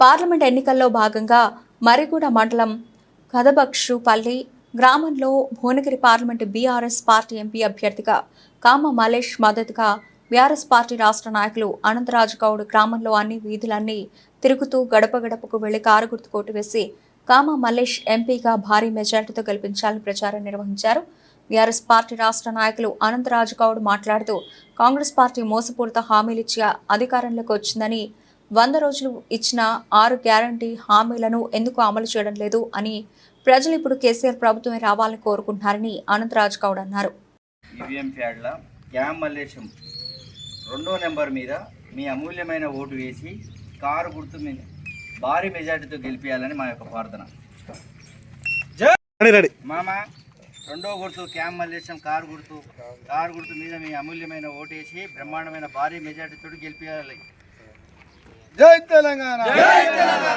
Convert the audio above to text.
Parliament ఎన్నికల్లో భాగంగా మరిగూడ మండలం కదబక్షుపల్లి గ్రామంలో Bhuvanagiri parliament BRS party MP అభ్యర్థిగా కామ మలేష్ మద్దతుగా బీఆర్ఎస్ పార్టీ రాష్ట్ర నాయకులు అనంతరాజు గౌడ్ గ్రామంలో అన్ని వీధులన్నీ తిరుగుతూ గడప గడపకు వెళ్ళి కారు గుర్తు కోటు వేసి కామ మల్లేష్ ఎంపీగా భారీ మెజార్టీతో గెలిపించాలని ప్రచారం నిర్వహించారు. బీఆర్ఎస్ పార్టీ రాష్ట్ర నాయకులు అనంతరాజు గౌడ్ మాట్లాడుతూ కాంగ్రెస్ పార్టీ మోసపూరిత హామీలిచ్చి అధికారంలోకి వచ్చిందని వంద రోజులు ఇచ్చిన ఆరు గ్యారంటీ హామీలను ఎందుకు అమలు చేయడం లేదు అని ప్రజలు ఇప్పుడు కేసీఆర్ ప్రభుత్వమే రావాలని కోరుకుంటున్నారని అనంతరాజు గౌడ్ అన్నారు. ఈవీఎం ప్యాడ్ల క్యామ్ మల్లేశం రెండో నెంబర్ మీద మీ అమూల్యమైన ఓటు వేసి కారు గుర్తు మీద భారీ మెజార్టీతో గెలిపించాలని మా యొక్క ప్రార్థన. మామ రెండో గుర్తు క్యామ్ మల్లేశం కారు గుర్తు. కారు గుర్తు మీద మీ అమూల్యమైన ఓటు వేసి బ్రహ్మాండమైన భారీ మెజార్టీతో గెలిపించాలి జై తెలంగాణ.